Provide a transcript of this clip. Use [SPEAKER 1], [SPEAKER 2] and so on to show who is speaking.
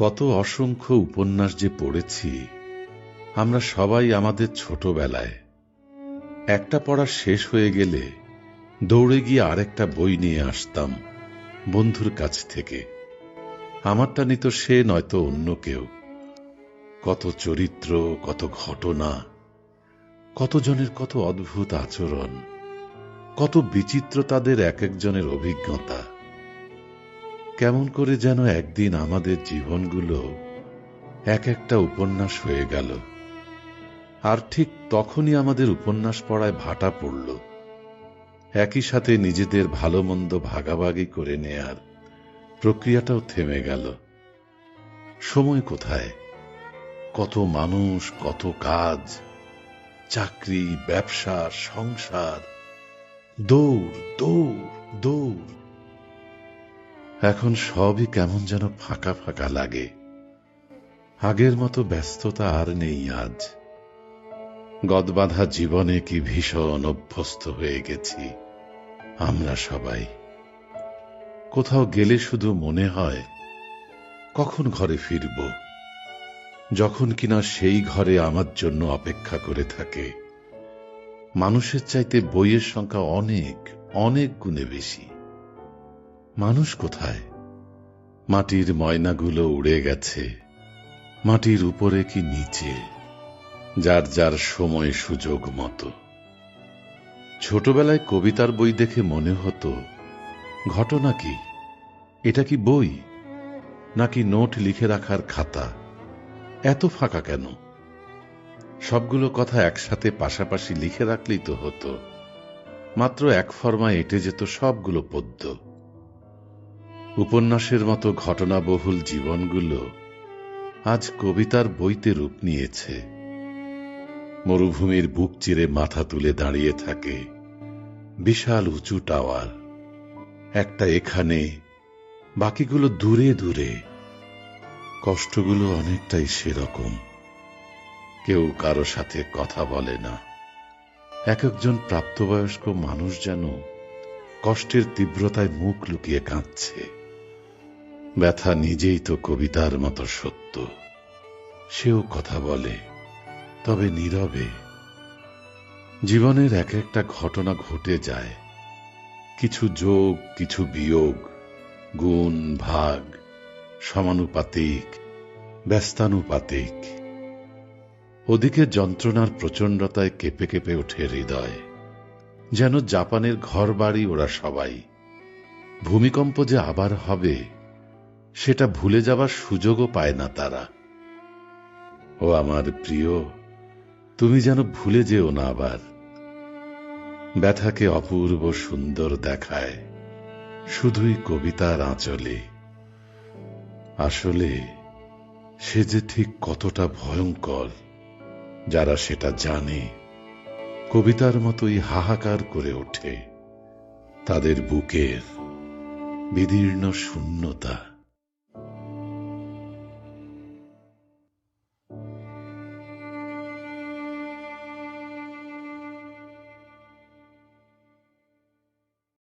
[SPEAKER 1] কত অসংখ্য উপন্যাস যে পড়েছি, আমরা সবাই আমাদের ছোটবেলায়। একটা পড়া শেষ হয়ে গেলে দৌড়ে গিয়ে আরেকটা বই নিয়ে আসতাম বন্ধুর কাছ থেকে। আমারটা নিত সে, নয়তো অন্য কেউ। কত চরিত্র, কত ঘটনা, কতজনের কত অদ্ভুত আচরণ, কত বিচিত্র তাদের এক একজনের অভিজ্ঞতা। কেমন করে যেন একদিন আমাদের জীবনগুলো এক একটা উপন্যাস হয়ে গেল। আর ঠিক তখনই আমাদের উপন্যাস পড়ায় ভাটা পড়ল। একই সাথে নিজেদের ভালো মন্দ ভাগাভাগি করে নেয়ার প্রক্রিয়াটাও থেমে গেল। সময় কোথায়? কত মানুষ, কত কাজ, চাকরি, ব্যবসা, সংসার, দৌড় দৌড় দৌড়। এখন সবই কেমন যেন ফাঁকা ফাঁকা লাগে। আগের মতো ব্যস্ততা আর নেই আজ। গদবাধা জীবনে কি ভীষণ অভ্যস্ত হয়ে গেছি আমরা সবাই। কোথাও গেলে শুধু মনে হয়, কখন ঘরে ফিরব? যখন কিনা সেই ঘরে আমার জন্য অপেক্ষা করে থাকে। মানুষের চাইতে বইয়ের সংখ্যা অনেক অনেক গুণে বেশি। মানুষ কোথায়? মাটির ময়নাগুলো উড়ে গেছে। মাটির উপরে কি নিচে? যার যার সময় সুযোগ মতো। ছোটবেলায় কবিতার বই দেখে মনে হতো, ঘটনা কি? এটা কি বই? নাকি নোট লিখে রাখার খাতা? এত ফাঁকা কেন? সবগুলো কথা একসাথে পাশাপাশি লিখে রাখলেই তো হতো। মাত্র এক ফর্মা এঁটে যেত সবগুলো পদ্য। উপন্যাসের মতো ঘটনাবহুল জীবনগুলো আজ কবিতার বইতে রূপ নিয়েছে। মরুভূমির বুক চিরে মাথা তুলে দাঁড়িয়ে থাকে বিশাল উঁচু টাওয়ার। একটা এখানে, বাকিগুলো দূরে দূরে। কষ্টগুলো অনেকটাই সেরকম। কেউ কারও সাথে কথা বলে না। এক একজন প্রাপ্তবয়স্ক মানুষ যেন কষ্টের তীব্রতায় মুখ লুকিয়ে কাঁদছে। ব্যথা নিজেই তো কবিতার মতো সত্য। সেও কথা বলে, তবে নীরবে। জীবনের এক একটা ঘটনা ঘটে যায়। কিছু যোগ, কিছু বিয়োগ, গুণ, ভাগ, সমানুপাতিক, ব্যস্তানুপাতিক। ওদিকে যন্ত্রণার প্রচণ্ডতায় কেঁপে কেঁপে ওঠে হৃদয়। যেন জাপানের ঘর বাড়ি ওরা সবাই। ভূমিকম্প যে আবার হবে সেটা ভুলে যাবার সুযোগও পায় না তারা। ও আমার প্রিয়, তুমি যেন ভুলে যেও না আবার। ব্যথাকে অপূর্ব সুন্দর দেখায়, শুধুই কবিতার আঁচলে। আসলে সে যে ঠিক কতটা ভয়ঙ্কর, যারা সেটা জানে। কবিতার মতোই হাহাকার করে ওঠে, তাদের বুকের বিদীর্ণ শূন্যতা।